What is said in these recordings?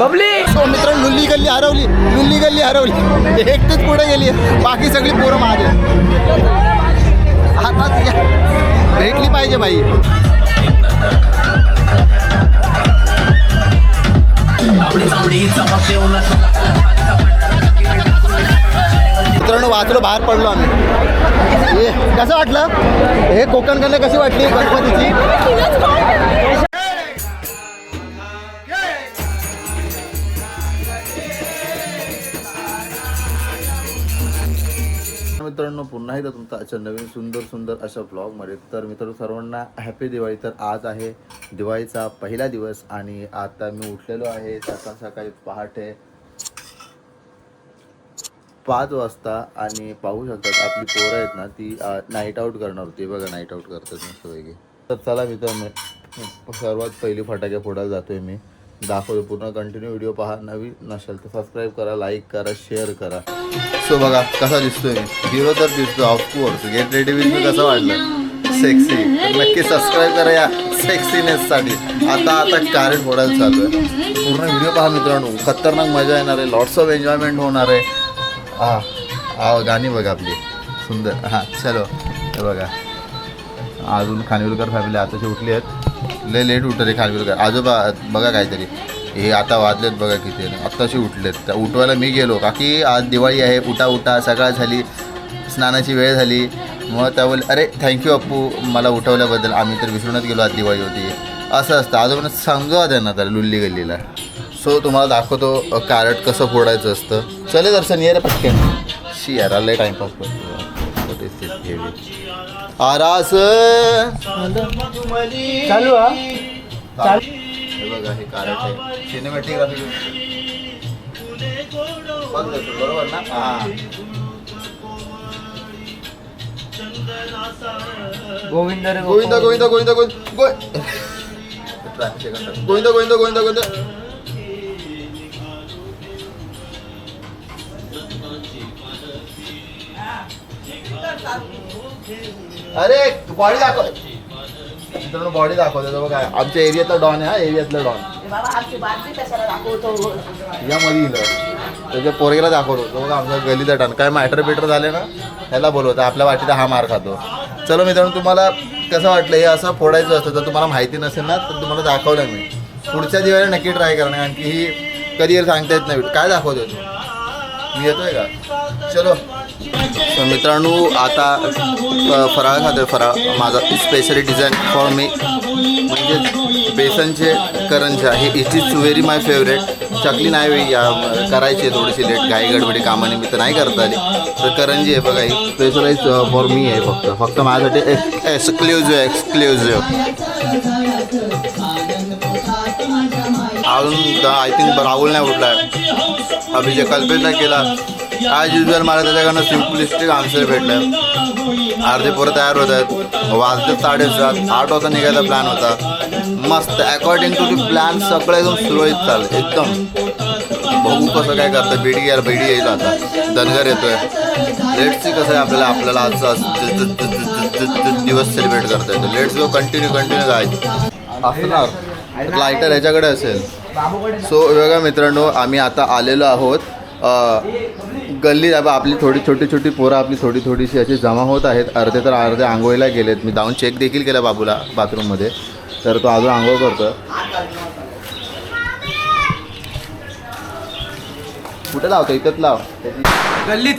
Babli! So मित्रांनो लुल्ली गल्ली हरवली. लुल्ली गल्ली हरवली. एकटीच पुढे गेली. बाकी सगळी पोरं मागे. आता भेटली पाहिजे बाई. मित्रांनो वाचलो बाहेर पडलो आम्ही. हे कसं वाटलं? हे कोकण कन्या कशी वाटली गणपतीची? मित्रांनो पुन्हा एकदा तुमचं आजच्या नवीन सुंदर सुंदर अशा ब्लॉगमध्ये तर मित्रांनो सर्वांना हॅपी दिवाळी. तर आज आहे दिवाळीचा पहिला दिवस आणि आता मी उठलेलो आहे. सकाळ सकाळी पहाटे पाच वाजता आणि पाहू शकतात आपली पोरं आहेत ना ती नाईट आऊट करणार होती. बघा नाईट आऊट करतात मस्तपैकी तर चला मित्रांनो सर्वात पहिली फटाके फोडायला जातोय मी. दाखवतो पूर्ण कंटिन्यू व्हिडिओ पहा. नवीन नसेल तर सबस्क्राईब करा लाईक करा शेअर करा. सो बघा कसा दिसतोय मी. हिरो तर दिसतो of course get ready with me कसं वाटलं? सेक्सी नक्की सबस्क्राईब करा या सेक्सीनेससाठी आता आता कॅरेट फोडायला चालू आहे. पूर्ण व्हिडिओ पहा मित्रांनो. खतरनाक मजा येणार आहे. लॉट्स ऑफ एन्जॉयमेंट होणार आहे. हा हा गाणी बघा आपली. सुंदर. हां चलो. हे बघा. अजून खानविलकर फॅमिली आताची उठली आहेत. लय लेट उठले खानविलकर. आजोबा बघा काहीतरी. हे आता वाजलेत बघा किती. आत्ताशी उठलेत. त्या उठवायला मी गेलो. काकी आज दिवाळी आहे. उठा उठा. सकाळ झाली. स्नानाची वेळ झाली. मग त्या बोल अरे थँक्यू अप्पू. मला उठवल्याबद्दल आम्ही तर विसरूनच गेलो आज दिवाळी होती. असं असतं. आजोबांना सांगा त्यांना तर लुल्ली गल्लीला. सो तुम्हाला दाखवतो कॅरेट कसं फोडायचं असतं. चले दर्शन ये रे पटकन. शी यार लय टाइमपास करतो? आरास! चालू हा? बघा हे कॅरेट आहे. सिनेमॅटिक बरोबर ना? हा. गोविंद गोविंदा. गोविंदा गोविंदा गोविंद. गोविंद गोविंदा गोविंदा गोविंदा. अरे बॉडी दाखव. मित्रांनो बॉडी दाखवतो. बघा आमच्या एरियातला डॉन आहे हा एरियातला डॉन या मध्ये इलं त्याच्या पोरगेला दाखवतो. तो बघा आमच्या गलीचा डॉन काय मॅटर बिटर झाले ना त्याला बोलवतो. आपल्या वाटीचा हा मार खातो. चलो मित्रांनो तुम्हाला कसं वाटलं? हे असं फोडायचं असतं तर तुम्हाला माहिती नसेल ना तर तुम्हाला दाखवलं मी. पुढच्या दिवाळी नक्की ट्राय करणार कारण की ही कधी सांगता येत नाही. काय दाखवतो तू? मी येतोय का? चलो. मित्रांनो आता फराळ फराळ आहे फराळ. माझा स्पेशली डिझाईन फॉर मी म्हणजे बेसनचे करंजा. हे it is very my favourite chakli नाही वेळी या करायची आहे थोडीशी लेट. घाई गडबडी कामानिमित्त नाही करता आली. तर करंजी आहे बघा ही स्पेशलाइज फॉर मी आहे फक्त. फक्त माझ्यासाठी एक्सक्ल्युझिव्ह एक्सक्ल्युझिव्ह अजून आय थिंक राहुल नाही उठला आहे अभिषेक कल्पेशला केला. आज युजल मला त्याच्याकडनं सिम्पलिस्टिक आन्सर भेटलं अर्धे पोरं तयार होत आहेत. वाजते साडेसात आठ वाजता निघायचा प्लॅन होता. मस्त अकॉर्डिंग टू दी प्लॅन सगळं एकदम सुरळीत चाललं. एकदम. बघू कसं काय करतं. बीडी घ्यायला बीडी येईल आता. धनगर येतोय. लेट्सची कसं आहे आपल्याला आपल्याला आजचा दिवस सेलिब्रेट करता येतो. लेट्स गो कंटिन्यू कंटिन्यू जायचं असणार. लायटर ह्याच्याकडे असेल. सो बघा मित्रांनो आम्ही आता आलेलो आहोत. गल्ली अब आपली थोडी छोटी छोटी पोरं आपली थोडी थोडीशी अशी जमा होत आहेत. अर्धे तर अर्धे आंघोळीला गेलेत. मी जाऊन चेक देखील केला बाबूला बाथरूममध्ये तर तो अजून आंघोळ करतो कुठे लावतो इथंच लाव. गल्लीत.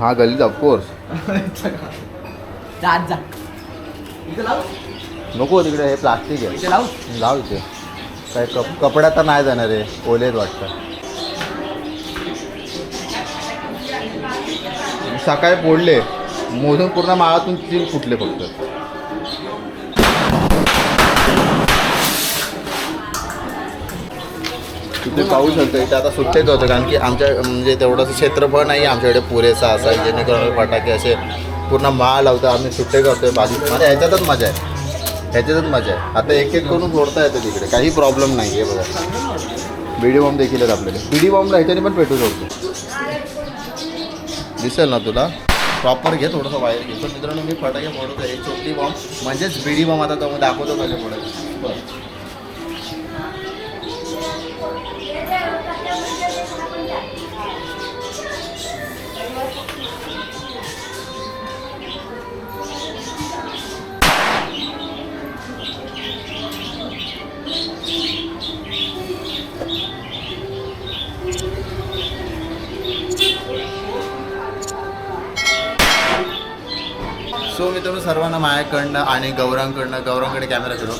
हा गल्लीत ऑफकोर्स नको तिकडे हे प्लास्टिक आहे. लाव इथे. काय कप कपड्या तर नाही जाणार आहे ओलेत वाटतं. सकाळी फोडले मोजून पूर्ण माळातून तीन फुटले फक्त. तिथे पाहू शकतो इथे आता सुट्टेच होतं कारण की आमच्या म्हणजे तेवढंसं क्षेत्रफळ नाही आमच्याकडे पुरेसा असा जेणेकरून फटाके असे पूर्ण माळ लावतो आम्ही सुट्टे करतोय बाजू मला ह्याच्यातच मजा आहे. ह्याच्यातच मजा आहे. आता एक एक करून सोडता येतं तिकडे. काही प्रॉब्लेम नाही आहे बघा. बीडी बॉम्ब देखील आहेत आपल्याकडे. बीडी बॉम्बला ह्याच्याने पण पेटू शकतो. दिसेल ना तुला? प्रॉपर घे थोडंसं वायर घे. तर मित्रांनो मी फटाके फोडतो आहे चोपडी बॉम्ब म्हणजेच बीडी बॉम्ब आता तो दाखवतो कसे पुढे. बरं. मित्रांनो सर्वांना माझ्याकडनं आणि गौरांकडनं गौरांकडे कॅमेरा फिरव.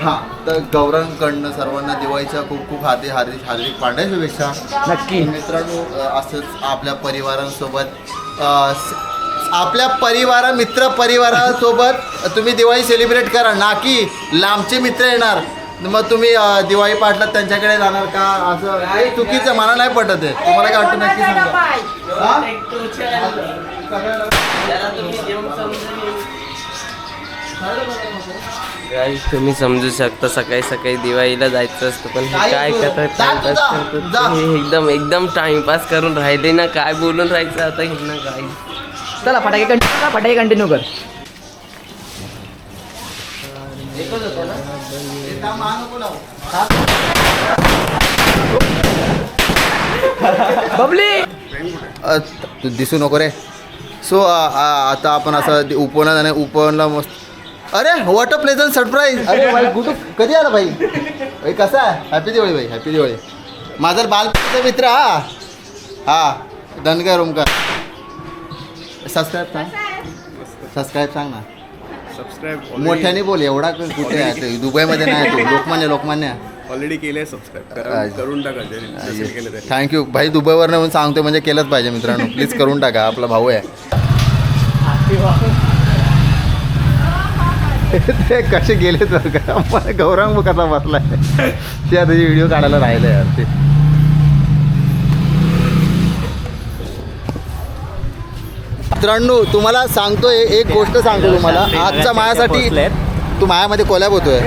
हां तर गौरांकडनं सर्वांना दिवाळीच्या खूप खूप हार्दिक हार्दिक हार्दिक पांढऱ्या शुभेच्छा. नक्की. मित्रांनो असंच आपल्या परिवारांसोबत आपल्या परिवारा मित्र परिवारासोबत तुम्ही दिवाळी सेलिब्रेट करा. ना की लांबचे मित्र येणार. मग तुम्ही दिवाळी पाठलात त्यांच्याकडे जाणार का? असं चुकीचं मला नाही पटत आहे. तुम्हाला काय वाटतं नक्की सांगा. तुम्ही समजू शकता सकाळी सकाळी दिवाळीला जायचं असतं पण काय? करतात टाइमपास एकदम एकदम टाइमपास करून राहिले ना काय बोलून राहायचं आता हे ना काय चला फटाके कंटिन्यू कर फटाके कंटिन्यू कर. बबली! तू दिसू नको रे. सो आता आपण असं उपवनात आणि उपवनला मस्त अरे वॉट अ प्लेझंट सरप्राईज अरे भाई कुठं कधी आला भाई? भाई कसा आहे? हॅपी दिवाळी भाई. हॅपी दिवाळी माझा बालपणीचा मित्र हा. हा. धनगर ओमकार. सबस्क्राईब सांग. सबस्क्राईब सांग ना. सबस्क्राईब मोठ्याने बोल एवढा कुठे आहे? दुबईमध्ये नाही तो. लोकमान्य लोकमान्य. ऑलरेडी केले सबस्क्राईब. करून टाका तरी थँक्यू भाई दुबईवर म्हणून सांगतो म्हणजे केलंच पाहिजे मित्रांनो. प्लीज करून टाका आपला भाऊ आहे. ते कसे का मला गौरंग कसा बसलाय? ते आता व्हिडिओ काढायला राहिलं यार ते. मित्रांनो तुम्हाला सांगतोय एक गोष्ट सांगतो तुम्हाला. आजच्या माझ्यासाठी तू मायामध्ये कोलॅब होतोय.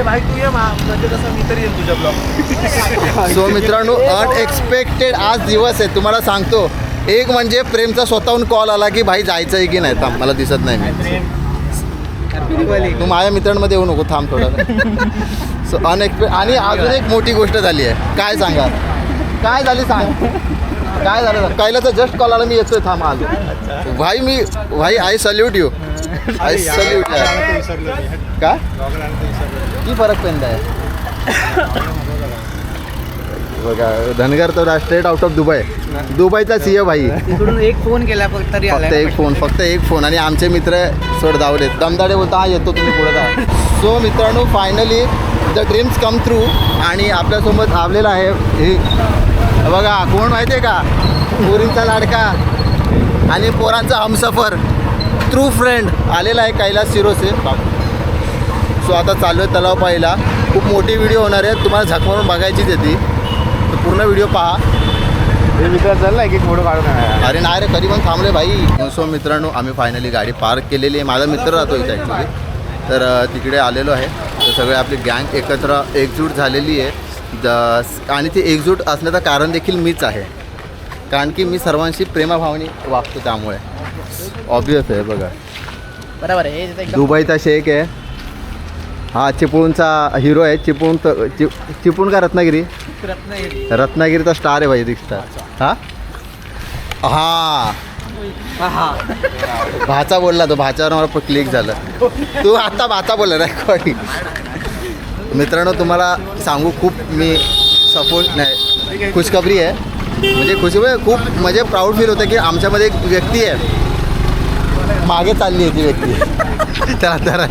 सो मित्रांनो अनएक्सपेक्टेड आज दिवस आहे. तुम्हाला सांगतो एक म्हणजे प्रेमचा स्वतःहून कॉल आला की भाई जायचं आहे की नाही? थांब मला दिसत नाही मी. तू माझ्या मित्रांमध्ये येऊ नको थांब थोडं. सो अनएक्सपेक्ट आणि अजून एक मोठी गोष्ट झाली आहे. काय सांगा काय झाली सांग? काय झालं कायला तर जस्ट कॉल आला मी येतोय थांब आलो. भाई मी भाई I salute you I salute का? की फरक पेंदा आहे. बघा धनगर तर स्ट्रेट आउट ऑफ दुबई दुबईचा सीए भाई. इकडून एक फोन केला फक्त तरी फक्त एक फोन फक्त एक फोन आणि आमचे मित्र सोड धावले दमदाडे बोलता हा येतो तुम्ही पुढे जा. सो मित्रांनो finally the dreams come true आणि आपल्यासोबत आलेला आहे हे बघा कोण माहिती आहे का? पोरींचा लाडका आणि पोरांचा हमसफर. ट्रू फ्रेंड आलेला आहे कैलास शिरोसे. सो आता चालू आहे तलाव पाहिला खूप मोठी व्हिडिओ होणार आहे. तुम्हाला झक मारून बघायचीच आहे ती. तर पूर्ण व्हिडिओ पहा. अरे नाही रे कधी पण थांबले भाई. सो मित्रांनो आम्ही फायनली गाडी पार्क केलेली आहे. माझा मित्र राहतो इथे ॲक्च्युली तर तिकडे आलेलो आहे. तर सगळे आपली गँग एकत्र एकजूट झालेली आहे. द आणि ती एकजूट असण्याचं कारण देखील मीच आहे. कारण की मी सर्वांशी प्रेमाभावनी वागतो त्यामुळे. ऑब्वियस आहे बघा. बरोबर आहे. हे दुबईचा शेख आहे. हा चिपळूणचा हिरो आहे. चिपळूण तर चि चिपळूण का रत्नागिरी? रत्नागिरी. रत्नागिरीचा स्टार आहे भाई हा? हा. हा. भाचा बोलला तो. भाच्यावर मला क्लिक झालं. तू आता भाचा बोलला रेकॉर्डिंग मित्रांनो तुम्हाला सांगू खूप मी सपोर्ट नाही खुशखबरी आहे. म्हणजे खुशी म्हणजे खूप म्हणजे प्राऊड फील होतं की आमच्यामध्ये एक व्यक्ती आहे. मागे चालली आहे ती व्यक्ती. त्याला तर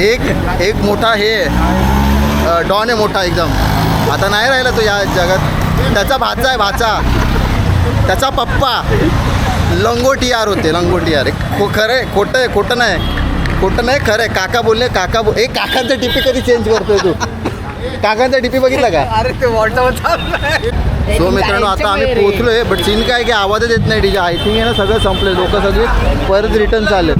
एक एक मोठा हे डॉन आहे मोठा एकदम. आता नाही राहिला तो या जगात. त्याचा भाचा आहे भाचा. त्याचा पप्पा. लंगोटी आर होते लंगोटियार आर खो खरं आहे खोटं आहे खोटं नाही. खोटं नाही खरं आहे. काका बोलले काका बोल एक काकांचा डीपी कधी चेंज करतोय तू? काकांचा डीपी बघितला का? अरे ते व्हॉट्सअप सो मित्रांनो आता आम्ही पोहोचलोय बट सीन काय की आवाजच येत नाही डीजे आय थिंक आहे ना सगळं संपलं लोक सगळे परत रिटर्न चालले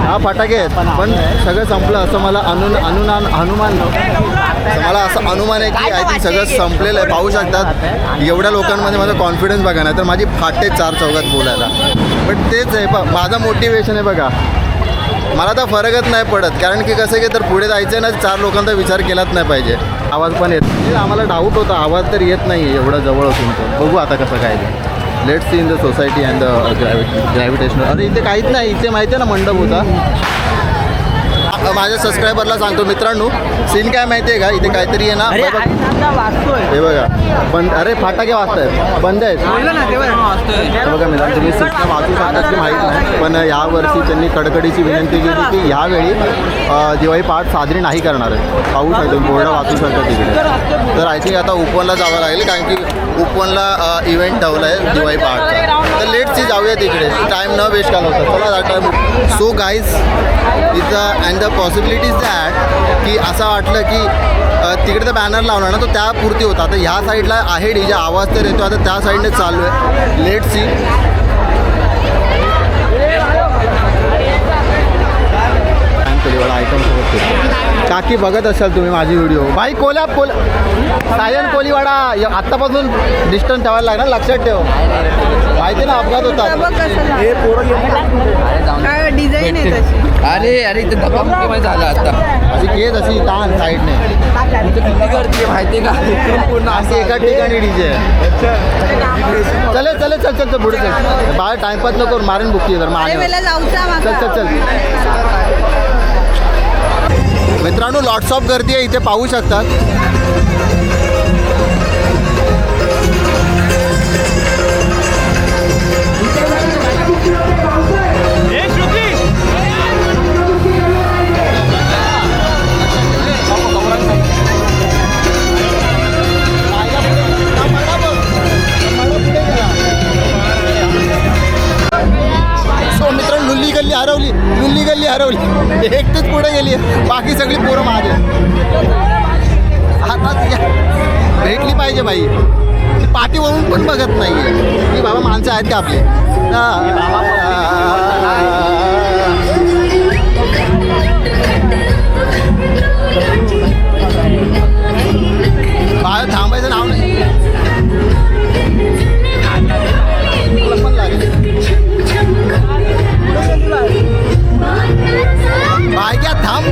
हा फटाके आहेत. पण सगळं संपलं असं मला अनुन अनुमान हनुमान मला असं अनुमान आहे की आय थिंक सगळं संपलेलं आहे. पाहू शकतात एवढ्या लोकांमध्ये माझा कॉन्फिडन्स बघा ना तर माझी फाटे चार चौकात बोलायला. पण तेच आहे प माझं मोटिवेशन आहे बघा. मला तर फरकच नाही पडत. कारण की कसं की तर पुढे जायचं आहे ना चार लोकांचा विचार केलाच नाही पाहिजे. आवाज पण येत आम्हाला डाऊट होता. आवाज तर येत नाही एवढा एवढं जवळ असून तर बघू आता कसं काय ते let see in the society and the gravitational अरे इथे काहीच नाही. इथे माहिती आहे ना मंडप होता. माझ्या सबस्क्रायबरला सांगतो मित्रांनो सीन काय माहिती आहे का? इथे काहीतरी आहे ना हे बघा. बंद अरे फाटाके वाजतायत. बंद आहेत. तर बघा मित्रांनो तुम्ही सूचना वाचू शकता की माहीत नाही. पण यावर्षी त्यांनी कडकडीची विनंती केली की ह्यावेळी अ, दिवाळी पहाट साजरी नाही करणार आहे पाहू शकतो बोर्ड वाचू शकता तिकडे तर आय थिंक आता उपवनला जावं लागेल कारण की उपवनला इव्हेंट ठेवला आहे दिवाळी पहाटचा तर लेटची जाऊया तिकडे. टाईम न वेस्ट घालवता. चला जाता सो गाईज इथं अँड द पॉसिबिलिटीज दॅट की असं वाटलं की तिकडे तर बॅनर लावणार ना तो त्यापुरती होता. आता ह्या साईडला आहे डीजे आवाज तर येतो. आता त्या साईडने चालू आहे लेट सी आयटम काकी बघत असाल तुम्ही माझी व्हिडिओ बाई कोल्या कोल. सायन कोलीवाडा. य- आत्तापासून डिस्टन्स ठेवायला लागणार लक्षात ठेव. माहिती ना अपघात होतात. काय डिझाईन अरे अरे धक्काबुक्की झाला आता. अशी केस अशी ताण साईडने. किती गर्दी आहे माहिती का? पूर्ण अशी एका ठिकाणी डीजे चले चले चल चल चल पुढे चल. बाहेर टाइमपास नको करू, मारेन बुकी तर चल चल चल. मित्रांनो लॉट्स ऑफ गर्दी आहे इथे पाहू शकतात हरवली गल्ली हरवली. एकटीच पुढे गेली. बाकी सगळी पोरं मागे. हातात भेटली पाहिजे बाई. ती पाठी वळून पण बघत नाही की बाबा माणसं आहेत का आपले? बाहेर थांबायचं नाव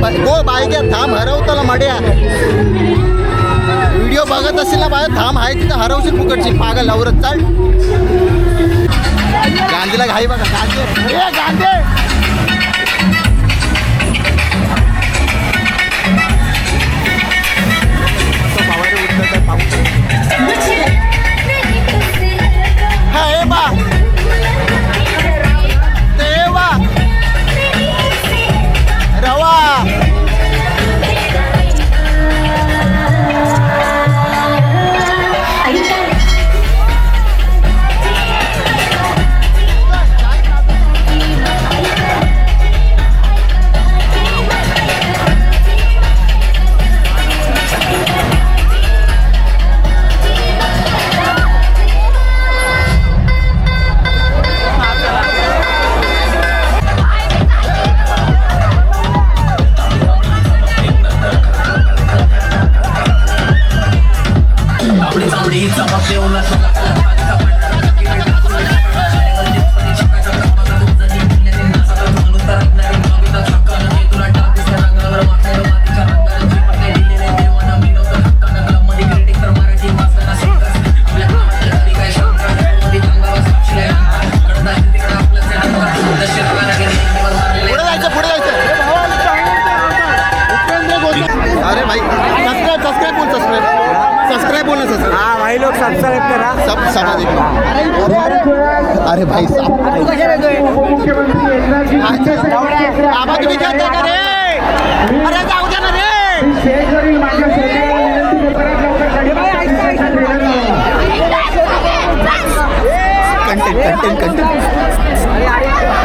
गो हो बायक्या थांब हरवताला मड्या. व्हिडिओ बघत असेल ना बाहेर थांब आहे तिथं हरवशील फुकटची. पागल लवरत चाल. गांधीला घाई बघा. गांधी. गांधी! अरे भाई साहब आबा तुम्ही खेळताय का रे अरे जाऊ द्या ना रे कंटेंट कंटेंट कंटेंट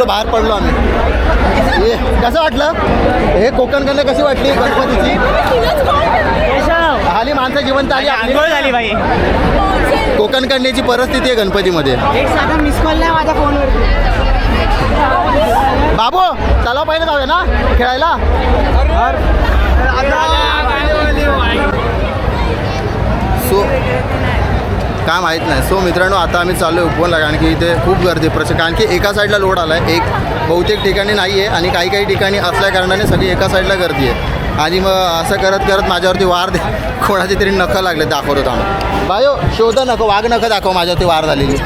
निघलो बाहेर पडलो आम्ही. हे कसं वाटलं? हे कोकण कन्या कशी वाटली गणपतीची? हाली माणसं जिवंत आली आपली. झाली बाई. कोकण कन्याची परिस्थिती आहे गणपतीमध्ये. एक साधा मिस कॉल नाही माझ्या फोनवरती. बाबू तलाव पाहिजे जाऊया ना खेळायला? सो काय माहीत नाही. सो मित्रांनो आता आम्ही चाललो आहे उपवनला कारण की इथे खूप गर्दी प्रचंड कारण की एका साईडला लोड आला आहे एक बहुतेक ठिकाणी नाही आहे आणि काही काही ठिकाणी असल्या कारणाने सगळी एका साईडला गर्दी आहे. आणि मग असं करत करत माझ्यावरती वार दे कोणाचे तरी नखं लागले दाखवत होता आम्ही बायो शोध नको वाघ नखं दाखव माझ्यावरती वार झालेली.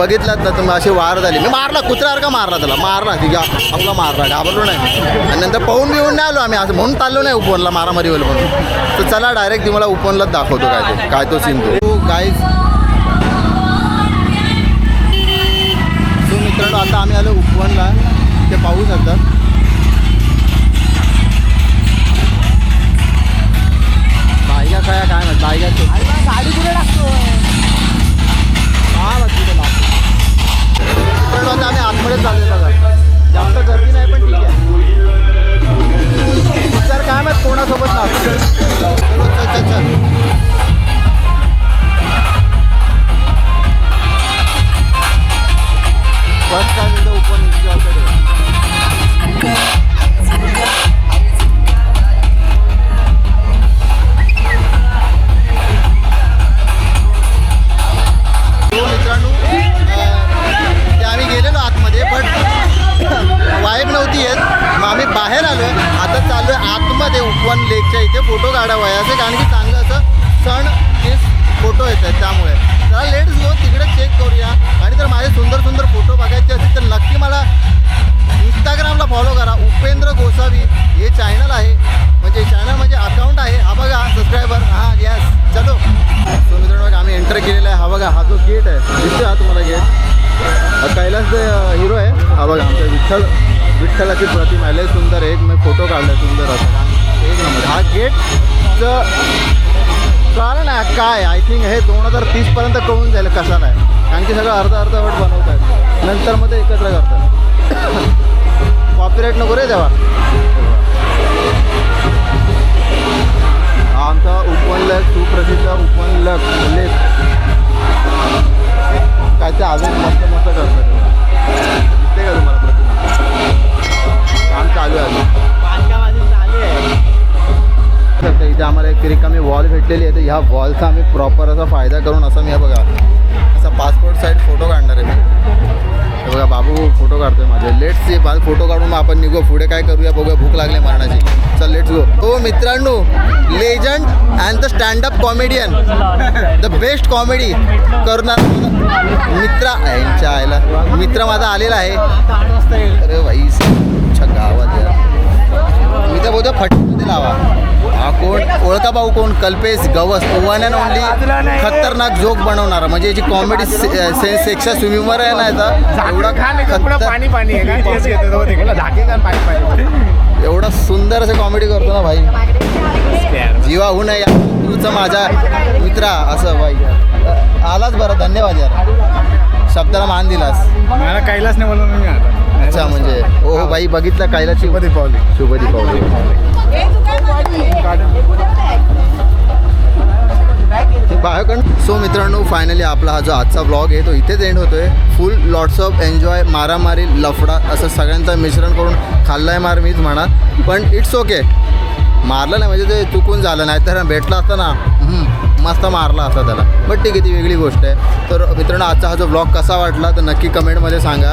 बघितलात ना तुम्ही अशी वार झाली. मी मारला कुत्र्यासारखा मारला त्याला. मारला ती गा आपला मारला घाबरलो नाही आणि नंतर पळून बिवून नाही आलो आम्ही असं म्हणून चाललो नाही उपवनला मारामारी होईल म्हणून. तर चला डायरेक्ट तुम्हाला उपवनलाच दाखवतो काय ते काय तो सीन तो. गाईज सो मित्रांनो आता आम्ही आलो उपवनला ते पाहू शकतात काय काय म्हणत बायका गाडी कुठे हा बघ आता आम्ही आतमध्ये चाललो बघा. जास्त गर्दी नाही पण ठीक आहे. विचार काय माहीत कोणासोबत लागतो गेट आहे. दिसतोय हा तुम्हाला गेट कैलास हिरो आहे हा बघा आमचा विठ्ठल विठ्ठलाची प्रतिमा आहे. लय सुंदर एक मी फोटो काढला सुंदर असा. एक नंबर. हा गेटचं कारण आहे काय? आय थिंक हे दोन हजार तीसपर्यंत कळून जाईल कसा नाही. कारण की सगळं अर्धा अर्धवट बनवत आहेत नंतर मग ते एकत्र करतात. कॉपीराईट नको रे तेव्हा आहे वॉलचा आम्ही प्रॉपर असा फायदा करून असं मी बघा असा पासपोर्ट साईड फोटो काढणार आहे मी. बघा बाबू फोटो काढतोय माझे. लेट्स सी फोटो काढून मग आपण निघू. पुढे काय करूया बघूया भूक लागली मारण्याची चल लेट्स गो हो मित्रांनो legend and the stand up comedian the best comedy करणार मित्र यांच्या आयला मित्र माझा आलेला आहे. अरे भाई छक्का आवाज यार. मी तर बोलतो फटमध्ये लावा हा कोण? ओळखा भाऊ कोण? Kalpesh Gawas. One and only खतरनाक जोक बनवणारा. म्हणजे याची कॉमेडी सेन्स सेक्शन स्विमिंगर आहे ना याचा? एवढा पाणी पाणी तो एवढा सुंदर असं कॉमेडी करतो ना भाई. जीवा होऊ नये यार. तूच माझा मित्रा असं भाई. आलाच बरं धन्यवाद यार. शब्दाला मान दिलास. मला कैलास नाही बोललो मी आता. अच्छा म्हणजे? ओ हो बाई बघितलं कायला शुभ दीपावली शुभ दीपावली बाहेरकडून सो मित्रांनो फायनली आपला हा जो आजचा ब्लॉग आहे तो इथेच एंड होतोय. फुल लॉट्स ऑफ एन्जॉय मारामारी लफडा असं सगळ्यांचं मिश्रण करून खाल्लाय मार मीच म्हणा. पण इट्स ओके मारलं नाही म्हणजे ते चुकून झालं नाही तर भेटला असता ना. मस्त मारला असता त्याला. बट ठीक आहे ती वेगळी गोष्ट आहे. तर मित्रांनो आजचा हा जो ब्लॉग कसा वाटला तर नक्की कमेंटमध्ये सांगा.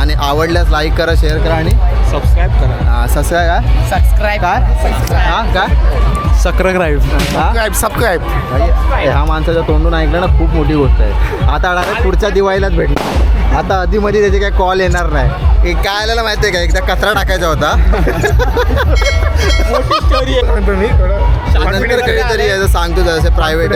आणि आवडल्यास लाईक करा शेअर करा आणि सबस्क्राईब करा. सबस्क्राईब काय सबस्क्राईब काय? हां काय? सबस्क्राईब हा? सबस्क्राईब भाई, ह्या माणसाच्या तोंडून ऐकलं ना खूप मोठी गोष्ट आहे. आता डायरेक्ट पुढच्या दिवाळीलाच भेटणार. आता आधीमध्ये त्याचे काय कॉल येणार नाही. एक काय आलेला माहिती आहे का? एकदा कचरा टाकायचा होता. नंतर कधीतरी असं सांगतो जसं प्रायव्हेट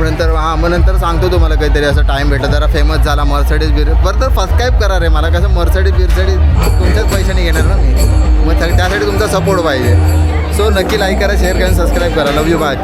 नंतर हां मग नंतर सांगतो तुम्हाला काहीतरी असं टाईम भेटला जरा फेमस झाला मर्सडीज बिर बरं तर सबस्क्राईब करा रे मला कसं मर्सडीज बिरसडीज तुमच्याच पैशाने घेणार ना मी. मग त्या- त्यासाठी तुमचा सपोर्ट पाहिजे. सो नक्की लाईक करा शेअर करा सबस्क्राईब करा. लव यू बाय